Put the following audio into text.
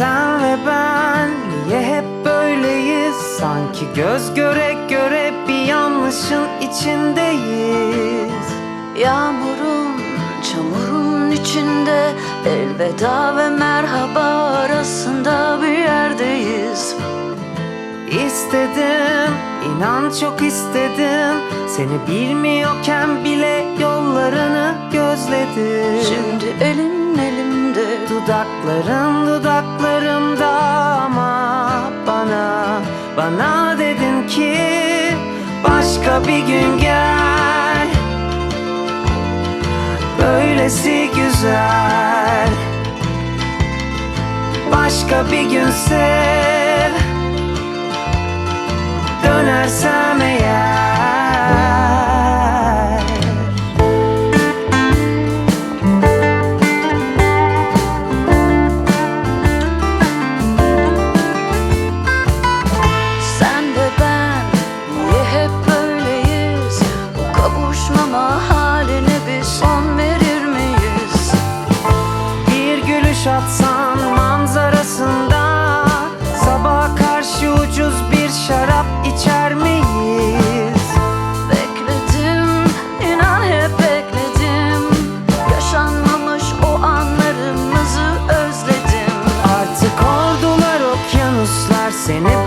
Sen ve ben niye hep böyleyiz. Sanki göz göre göre bir yanlışın içindeyiz. Yağmurun, çamurun içinde Elveda ve merhaba arasında bir yerdeyiz. İstedim, inan çok istedim. Seni bilmiyorken bile yollarını gözledim. Şimdi elin elimde Dudakların dudaklarımda ama bana Bana dedin ki başka bir gün gel. Böylesi güzel. Başka bir gün sev. Dönersem eğer kuşatsan manzarasında Sabaha karşı ucuz bir şarap içer miyiz? Bekledim, inan hep bekledim Yaşanmamış o anlarımızı özledim Artık ordular, okyanuslar seni